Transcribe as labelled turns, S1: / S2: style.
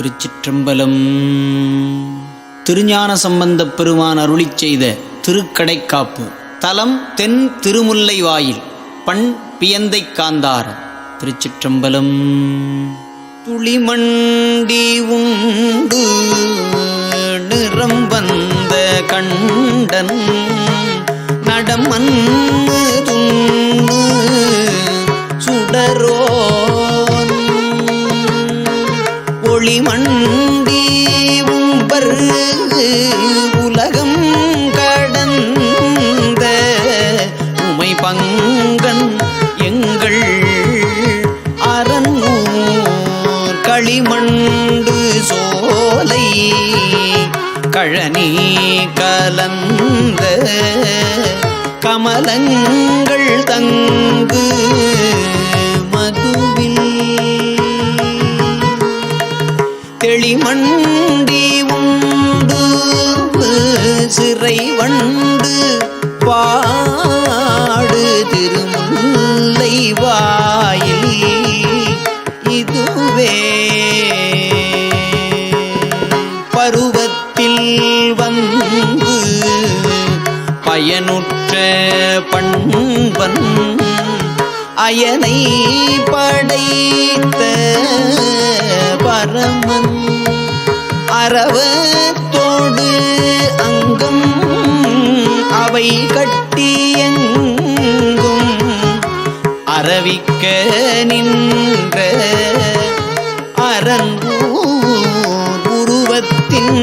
S1: திருச்சிற்றம்பலம். திருஞான சம்பந்தப் பெருமான் அருளி செய்த திருக்கடைக்காப்பு. தலம் தென் திருமுல்லை வாயில் பண் பியந்தை காந்தாரம். திருச்சிற்றம்பலம். துளிமண்டி உண்டு நிறம் வந்த கண்டன் நடமன் ஒளிமண்டி உம்பர் உலகம் கடந்த உமை பங்கன் எங்கள் அரண்மூர் களிமண்டு சோலை கழனி கலந்த கமலங்கள் தங்கு தெளிமண்டி உண்டு சிறை வண்டு பாடு திருமுல்லை வாயில் இதுவே. பருவத்தில் வந்து பயனுற்ற பண்பன் அயனை படை அரவத்தோடு அங்கும் அவை கட்டி எங்கும். அரவிக்க நின்ற அரங்கூர் உருவத்தின்